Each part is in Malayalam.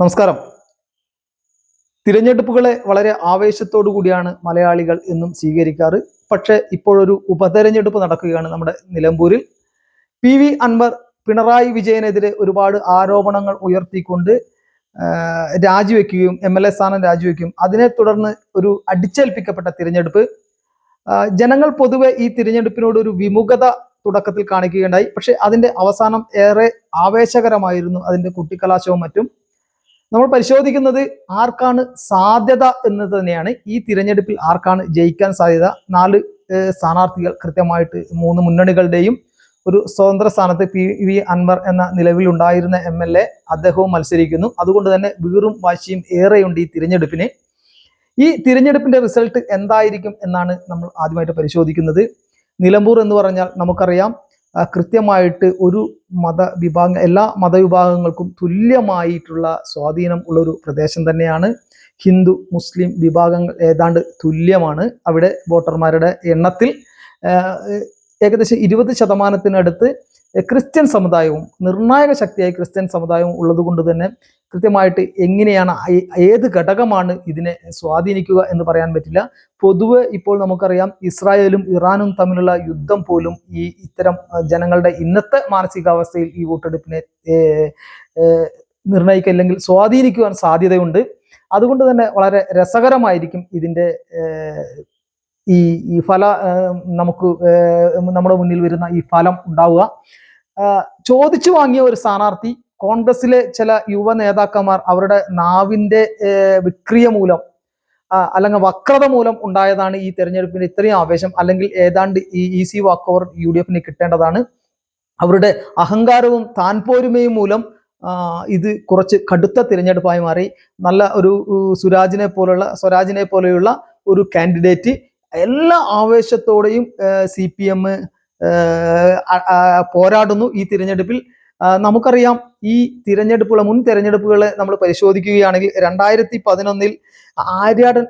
നമസ്കാരം. തിരഞ്ഞെടുപ്പുകളെ വളരെ ആവേശത്തോടു കൂടിയാണ് മലയാളികൾ എന്നും സ്വീകരിക്കാറ്. പക്ഷേ ഇപ്പോഴൊരു ഉപതെരഞ്ഞെടുപ്പ് നടക്കുകയാണ് നമ്മുടെ നിലമ്പൂരിൽ. പി വി അൻവർ പിണറായി വിജയനെതിരെ ഒരുപാട് ആരോപണങ്ങൾ ഉയർത്തിക്കൊണ്ട് രാജിവെക്കുകയും എം എൽ എ സ്ഥാനം രാജിവെക്കുകയും അതിനെ തുടർന്ന് ഒരു അടിച്ചേൽപ്പിക്കപ്പെട്ട തിരഞ്ഞെടുപ്പ്. ജനങ്ങൾ പൊതുവെ ഈ തിരഞ്ഞെടുപ്പിനോട് ഒരു വിമുഖത തുടക്കത്തിൽ കാണിക്കുകയുണ്ടായി. പക്ഷെ അതിന്റെ അവസാനം ഏറെ ആവേശകരമായിരുന്നു അതിന്റെ കുട്ടിക്കലാശവും മറ്റും. നമ്മൾ പരിശോധിക്കുന്നത് ആർക്കാണ് സാധ്യത എന്ന് തന്നെയാണ്. ഈ തിരഞ്ഞെടുപ്പിൽ ആർക്കാണ് ജയിക്കാൻ സാധ്യത? നാല് സ്ഥാനാർത്ഥികൾ കൃത്യമായിട്ട് മൂന്ന് മുന്നണികളുടെയും ഒരു സ്വതന്ത്ര സ്ഥാനത്ത് പി വി അൻവർ എന്ന നിലവിൽ ഉണ്ടായിരുന്ന എം എൽ എ അദ്ദേഹവും മത്സരിക്കുന്നു. അതുകൊണ്ട് തന്നെ വീറും വാശിയും ഏറെയുണ്ട് ഈ തിരഞ്ഞെടുപ്പിന്. ഈ തിരഞ്ഞെടുപ്പിന്റെ റിസൾട്ട് എന്തായിരിക്കും എന്നാണ് നമ്മൾ ആദ്യമായിട്ട് പരിശോധിക്കുന്നത്. നിലമ്പൂർ എന്ന് പറഞ്ഞാൽ നമുക്കറിയാം കൃത്യമായിട്ട് ഒരു മതവിഭാഗം എല്ലാ മതവിഭാഗങ്ങൾക്കും തുല്യമായിട്ടുള്ള സ്വാധീനം ഉള്ളൊരു പ്രദേശം തന്നെയാണ്. ഹിന്ദു മുസ്ലിം വിഭാഗങ്ങൾ ഏതാണ്ട് തുല്യമാണ് അവിടെ വോട്ടർമാരുടെ എണ്ണത്തിൽ. ഏകദേശം ഇരുപത് ശതമാനത്തിനടുത്ത് ക്രിസ്ത്യൻ സമുദായവും നിർണായക ശക്തിയായി ക്രിസ്ത്യൻ സമുദായവും ഉള്ളത് കൊണ്ട് തന്നെ കൃത്യമായിട്ട് എങ്ങനെയാണ് ഏത് ഘടകമാണ് ഇതിനെ സ്വാധീനിക്കുക എന്ന് പറയാൻ പറ്റില്ല. പൊതുവെ ഇപ്പോൾ നമുക്കറിയാം ഇസ്രായേലും ഇറാനും തമ്മിലുള്ള യുദ്ധം പോലും ഈ ഇത്തരം ജനങ്ങളുടെ ഇന്നത്തെ മാനസികാവസ്ഥയിൽ ഈ വോട്ടെടുപ്പിനെ നിർണയിക്കുക അല്ലെങ്കിൽ സ്വാധീനിക്കുവാൻ സാധ്യതയുണ്ട്. അതുകൊണ്ട് തന്നെ വളരെ രസകരമായിരിക്കും ഇതിന്റെ ഏഹ്, ഈ ഈ ഫല നമുക്ക് നമ്മുടെ മുന്നിൽ വരുന്ന ഈ ഫലം ഉണ്ടാവുക. ചോദിച്ചു വാങ്ങിയ ഒരു സ്ഥാനാർത്ഥി കോൺഗ്രസിലെ ചില യുവ നേതാക്കന്മാർ അവരുടെ നാവിന്റെ വിക്രിയ മൂലം അല്ലെങ്കിൽ വക്രത മൂലം ഉണ്ടായതാണ് ഈ തെരഞ്ഞെടുപ്പിന്റെ ഇത്രയും ആവേശം. അല്ലെങ്കിൽ ഏതാണ്ട് ഈ easy walk over U D എഫിന് കിട്ടേണ്ടതാണ്. അവരുടെ അഹങ്കാരവും താൻപോരുമയും മൂലം ഇത് കുറച്ച് കടുത്ത തിരഞ്ഞെടുപ്പായി മാറി. നല്ല ഒരു സുരാജിനെ പോലുള്ള സ്വരാജിനെ പോലെയുള്ള ഒരു കാൻഡിഡേറ്റ് എല്ലാ ആവേശത്തോടെയും സി പി എം പോരാടുന്നു ഈ തിരഞ്ഞെടുപ്പിൽ. നമുക്കറിയാം ഈ തിരഞ്ഞെടുപ്പുകൾ മുൻ തിരഞ്ഞെടുപ്പുകളെ നമ്മൾ പരിശോധിക്കുകയാണെങ്കിൽ രണ്ടായിരത്തി പതിനൊന്നിൽ ആര്യാടൻ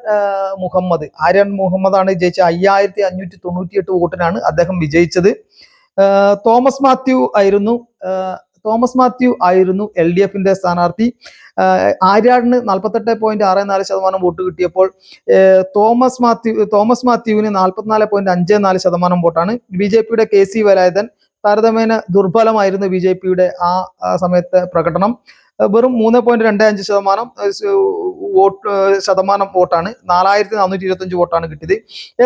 മുഹമ്മദ് ആര്യാടൻ മുഹമ്മദാണ് ജയിച്ച അയ്യായിരത്തി അഞ്ഞൂറ്റി തൊണ്ണൂറ്റി എട്ട് വോട്ടിനാണ് അദ്ദേഹം വിജയിച്ചത്. തോമസ് മാത്യു ആയിരുന്നു തോമസ് മാത്യു ആയിരുന്നു എൽ ഡി എഫിന്റെ സ്ഥാനാർത്ഥി. ആര്യാടിന് നാൽപ്പത്തെട്ട് പോയിന്റ് ആറ് നാല് ശതമാനം വോട്ട് കിട്ടിയപ്പോൾ തോമസ് മാത്യു തോമസ് മാത്യുവിന് നാൽപ്പത്തിനാല് പോയിന്റ് അഞ്ച് നാല് ശതമാനം വോട്ടാണ്. ബി ജെ പിയുടെ കെ സി വേലായുധൻ താരതമ്യേന ദുർബലമായിരുന്നു ബി ജെ പിയുടെ ആ സമയത്തെ പ്രകടനം. വെറും മൂന്ന് പോയിന്റ് രണ്ട് അഞ്ച് ശതമാനം വോട്ട് ശതമാനം വോട്ടാണ്. നാലായിരത്തി നാനൂറ്റി ഇരുപത്തഞ്ച് വോട്ടാണ് കിട്ടിയത്.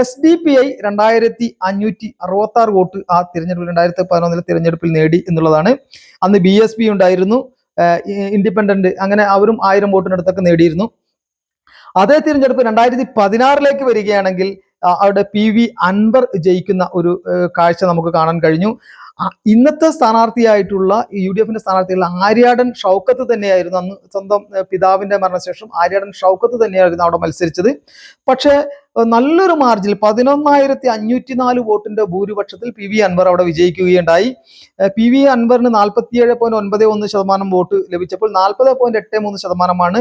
എസ് ഡി പി ഐ രണ്ടായിരത്തി അഞ്ഞൂറ്റി അറുപത്തി ആറ് വോട്ട് ആ തിരഞ്ഞെടുപ്പിൽ രണ്ടായിരത്തി പതിനൊന്നിലെ തിരഞ്ഞെടുപ്പിൽ നേടി എന്നുള്ളതാണ്. അന്ന് ബി എസ് പി ഉണ്ടായിരുന്നു ഇൻഡിപെൻഡന്റ് അങ്ങനെ അവരും ആയിരം വോട്ടിനടുത്തൊക്കെ നേടിയിരുന്നു. അതേ തിരഞ്ഞെടുപ്പ് രണ്ടായിരത്തി പതിനാറിലേക്ക് വരികയാണെങ്കിൽ അവിടെ പി വി അൻവർ ജയിക്കുന്ന ഒരു കാഴ്ച നമുക്ക് കാണാൻ കഴിഞ്ഞു. ഇന്നത്തെ സ്ഥാനാർത്ഥിയായിട്ടുള്ള യു ഡി എഫിന്റെ സ്ഥാനാർത്ഥിയുള്ള ആര്യാടൻ ഷൗക്കത്ത് തന്നെയായിരുന്നു അന്ന് സ്വന്തം പിതാവിന്റെ മരണശേഷം ആര്യാടൻ ഷൗക്കത്ത് തന്നെയായിരുന്നു അവിടെ മത്സരിച്ചത്. പക്ഷേ നല്ലൊരു മാർജിൽ പതിനൊന്നായിരത്തി അഞ്ഞൂറ്റി നാല് വോട്ടിന്റെ ഭൂരിപക്ഷത്തിൽ പി വി അൻവർ അവിടെ വിജയിക്കുകയുണ്ടായി. പി വി അൻവറിന് നാൽപ്പത്തിയേഴ് പോയിന്റ് ഒൻപത് ഒന്ന് ശതമാനം വോട്ട് ലഭിച്ചപ്പോൾ നാൽപ്പത് പോയിന്റ് എട്ട് മൂന്ന് ശതമാനമാണ്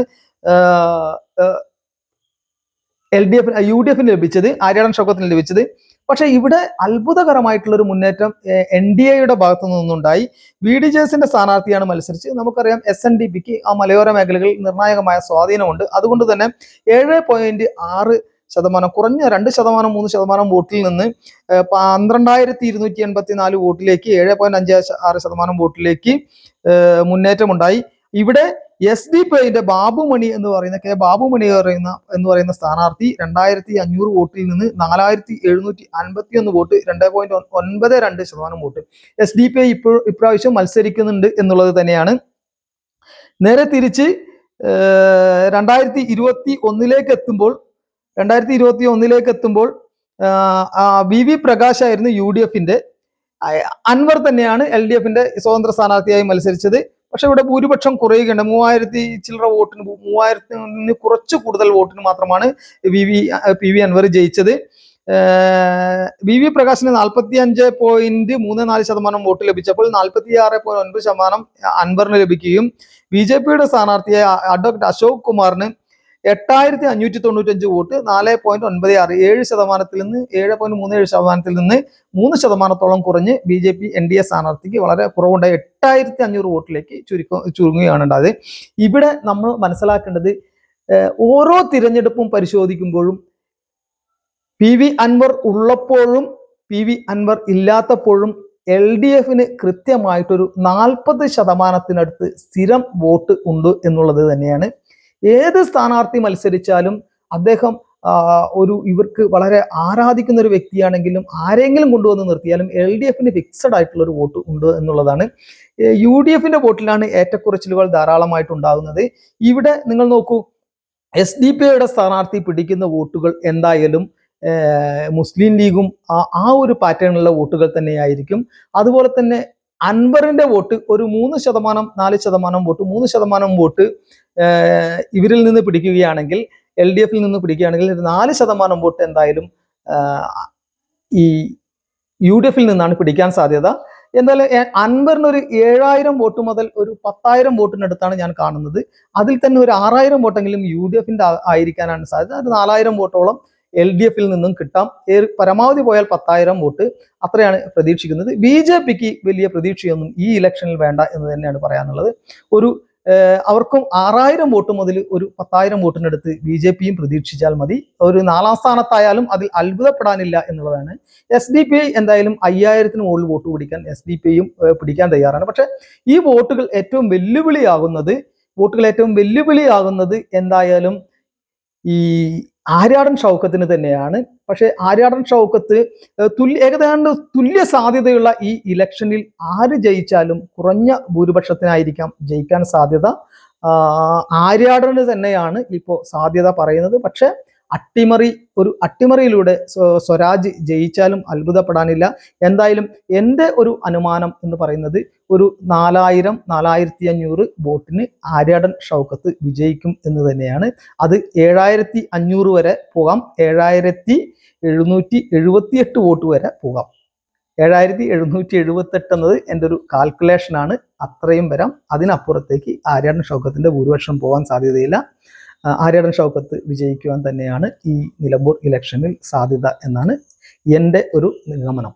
L D F U D എഫിന് ലഭിച്ചത് ആര്യാടൻ ഷൗക്കത്തിന് ലഭിച്ചത്. പക്ഷേ ഇവിടെ അത്ഭുതകരമായിട്ടുള്ള ഒരു മുന്നേറ്റം എൻ ഡി എയുടെ ഭാഗത്തു നിന്നുണ്ടായി. വി ഡി ജെസിന്റെ സ്ഥാനാർത്ഥിയാണ് മത്സരിച്ച് നമുക്കറിയാം എസ് എൻ ഡി പിക്ക് ആ മലയോര മേഖലകളിൽ നിർണായകമായ സ്വാധീനമുണ്ട്. അതുകൊണ്ട് തന്നെ ഏഴ് പോയിന്റ് ആറ് ശതമാനം കുറഞ്ഞ രണ്ട് ശതമാനം മൂന്ന് ശതമാനം വോട്ടിൽ നിന്ന് പന്ത്രണ്ടായിരത്തി ഇരുന്നൂറ്റി എൺപത്തി നാല് വോട്ടിലേക്ക് ഏഴ് പോയിന്റ് അഞ്ച് ആറ് ശതമാനം വോട്ടിലേക്ക് മുന്നേറ്റമുണ്ടായി. ഇവിടെ എസ് ഡി പി ഐന്റെ ബാബുമണി എന്ന് പറയുന്ന കെ ബാബുമണി പറയുന്ന എന്ന് പറയുന്ന സ്ഥാനാർത്ഥി രണ്ടായിരത്തി അഞ്ഞൂറ് വോട്ടിൽ നിന്ന് നാലായിരത്തി എഴുന്നൂറ്റി അൻപത്തി ഒന്ന് വോട്ട് രണ്ട് പോയിന്റ് ഒൻപത് രണ്ട് ശതമാനം vote. S D P I ഇപ്പോൾ ഇപ്രാവശ്യം മത്സരിക്കുന്നുണ്ട് എന്നുള്ളത് തന്നെയാണ്. നേരെ തിരിച്ച് രണ്ടായിരത്തി ഇരുപത്തി ഒന്നിലേക്ക് എത്തുമ്പോൾ രണ്ടായിരത്തി ഇരുപത്തി ഒന്നിലേക്ക് എത്തുമ്പോൾ വി വി പ്രകാശ് ആയിരുന്നു യു ഡി എഫിന്റെ. അൻവർ തന്നെയാണ് എൽ ഡി എഫിന്റെ സ്വതന്ത്ര സ്ഥാനാർത്ഥിയായി മത്സരിച്ചത്. പക്ഷെ ഇവിടെ ഭൂരിപക്ഷം കുറയുകയുണ്ട്. മൂവായിരത്തി ചില്ലറ വോട്ടിന് മൂവായിരത്തിന് നിന്ന് കുറച്ച് കൂടുതൽ വോട്ടിന് മാത്രമാണ് V V P V Anvar ജയിച്ചത്. വി വി പ്രകാശിന് നാൽപ്പത്തി അഞ്ച് പോയിന്റ് മൂന്ന് നാല് ശതമാനം വോട്ട് ലഭിച്ചപ്പോൾ നാൽപ്പത്തി ആറ് പോയിന്റ് ഒൻപത് ശതമാനം അൻവറിന് ലഭിക്കുകയും ബി ജെ പിയുടെ സ്ഥാനാർത്ഥിയായ അഡ്വക്കേറ്റ് അശോക് കുമാറിന് എട്ടായിരത്തി അഞ്ഞൂറ്റി തൊണ്ണൂറ്റഞ്ച് വോട്ട് നാല് പോയിന്റ് ഒൻപത് ആറ് ഏഴ് ശതമാനത്തിൽ നിന്ന് ഏഴ് പോയിന്റ് മൂന്ന് ഏഴ് ശതമാനത്തിൽ നിന്ന് മൂന്ന് ശതമാനത്തോളം കുറഞ്ഞ് B J P N D A സ്ഥാനാർത്ഥിക്ക് വളരെ കുറവുണ്ടായി. എട്ടായിരത്തി അഞ്ഞൂറ് വോട്ടിലേക്ക് ചുരുക്കം ചുരുങ്ങുകയാണ് ഉണ്ടായത് ഇവിടെ നമ്മൾ മനസ്സിലാക്കേണ്ടത് ഓരോ തിരഞ്ഞെടുപ്പും പരിശോധിക്കുമ്പോഴും പി വി അൻവർ ഉള്ളപ്പോഴും പി വി അൻവർ ഇല്ലാത്തപ്പോഴും എൽ ഡി എഫിന് കൃത്യമായിട്ടൊരു നാൽപ്പത് ശതമാനത്തിനടുത്ത് സ്ഥിരം വോട്ട് ഉണ്ട് എന്നുള്ളത് തന്നെയാണ്. ഏത് സ്ഥാനാർത്ഥി മത്സരിച്ചാലും അദ്ദേഹം ഒരു ഇവർക്ക് വളരെ ആരാധിക്കുന്ന ഒരു വ്യക്തിയാണെങ്കിലും ആരെങ്കിലും കൊണ്ടുവന്ന് നിർത്തിയാലും എൽ ഡി എഫിന് ഫിക്സഡ് ആയിട്ടുള്ള ഒരു വോട്ട് ഉണ്ട് എന്നുള്ളതാണ്. യു ഡി എഫിന്റെ വോട്ടിലാണ് ഏറ്റക്കുറച്ചിലുകൾ ധാരാളമായിട്ടുണ്ടാകുന്നത്. ഇവിടെ നിങ്ങൾ നോക്കൂ എസ് ഡി പി ഐയുടെ സ്ഥാനാർത്ഥി പിടിക്കുന്ന വോട്ടുകൾ എന്തായാലും മുസ്ലിം ലീഗും ആ ഒരു പാറ്റേണിലുള്ള വോട്ടുകൾ തന്നെയായിരിക്കും. അതുപോലെ തന്നെ അൻവറിന്റെ വോട്ട് ഒരു മൂന്ന് ശതമാനം നാല് ശതമാനം വോട്ട് മൂന്ന് ശതമാനം വോട്ട് ഇവരിൽ നിന്ന് പിടിക്കുകയാണെങ്കിൽ എൽ ഡി എഫിൽ നിന്ന് പിടിക്കുകയാണെങ്കിൽ ഒരു നാല് ശതമാനം വോട്ട് എന്തായാലും ഈ യു ഡി എഫിൽ നിന്നാണ് പിടിക്കാൻ സാധ്യത. എന്തായാലും അൻവറിന് ഒരു ഏഴായിരം വോട്ട് മുതൽ ഒരു പത്തായിരം വോട്ടിനടുത്താണ് ഞാൻ കാണുന്നത്. അതിൽ തന്നെ ഒരു ആറായിരം വോട്ടെങ്കിലും യു ഡി എഫിന്റെ ആയിരിക്കാനാണ് സാധ്യത. ഒരു നാലായിരം വോട്ടോളം എൽ ഡി എഫിൽ നിന്നും കിട്ടാം. പരമാവധി പോയാൽ പത്തായിരം വോട്ട് അത്രയാണ് പ്രതീക്ഷിക്കുന്നത്. ബി ജെ പിക്ക് വലിയ പ്രതീക്ഷയൊന്നും ഈ ഇലക്ഷനിൽ വേണ്ട എന്ന് തന്നെയാണ് പറയാനുള്ളത്. ഒരു അവർക്കും ആറായിരം വോട്ട് മുതൽ ഒരു പത്തായിരം വോട്ടിനടുത്ത് ബി ജെ പിയും പ്രതീക്ഷിച്ചാൽ മതി. ഒരു നാലാം സ്ഥാനത്തായാലും അതിൽ അത്ഭുതപ്പെടാനില്ല എന്നുള്ളതാണ്. എസ് ഡി പി ഐ എന്തായാലും അയ്യായിരത്തിന് മുകളിൽ വോട്ട് പിടിക്കാൻ എസ് ഡി പി ഐയും പിടിക്കാൻ തയ്യാറാണ്. പക്ഷെ ഈ വോട്ടുകൾ ഏറ്റവും വെല്ലുവിളിയാകുന്നത് വോട്ടുകൾ ഏറ്റവും വെല്ലുവിളിയാകുന്നത് എന്തായാലും ഈ ആര്യാടൻ ഷൗക്കത്തിന് തന്നെയാണ്. പക്ഷേ ആര്യാടൻ ഷൗക്കത്ത് തുല്യ ഏകദേശം തുല്യ സാധ്യതയുള്ള ഈ ഇലക്ഷനിൽ ആര് ജയിച്ചാലും കുറഞ്ഞ ഭൂരിപക്ഷത്തിനായിരിക്കാം ജയിക്കാൻ സാധ്യത. ആര്യാടന് തന്നെയാണ് ഇപ്പോൾ സാധ്യത പറയുന്നത്. പക്ഷെ അട്ടിമറി ഒരു അട്ടിമറിയിലൂടെ സ്വരാജ് ജയിച്ചാലും അത്ഭുതപ്പെടാനില്ല. എന്തായാലും എന്റെ ഒരു അനുമാനം എന്ന് പറയുന്നത് ഒരു നാലായിരം നാലായിരത്തി അഞ്ഞൂറ് വോട്ടിന് ആര്യാടൻ ഷൗക്കത്ത് വിജയിക്കും എന്ന് തന്നെയാണ്. അത് ഏഴായിരത്തി അഞ്ഞൂറ് വരെ പോകാം. ഏഴായിരത്തി എഴുന്നൂറ്റി എഴുപത്തിയെട്ട് വോട്ട് വരെ പോകാം. ഏഴായിരത്തി എഴുന്നൂറ്റി എഴുപത്തെട്ട് എന്നത് എന്റെ ഒരു കാൽക്കുലേഷനാണ് അത്രയും വരാം. അതിനപ്പുറത്തേക്ക് ആര്യാടൻ ഷൗക്കത്തിന്റെ ഭൂരിപക്ഷം പോകാൻ സാധ്യതയില്ല. ആര്യാടൻ ഷൗക്കത്ത് വിജയിക്കുവാൻ തന്നെയാണ് ഈ നിലമ്പൂർ ഇലക്ഷനിൽ സാധ്യത എന്നാണ് എന്റെ ഒരു നിഗമനം.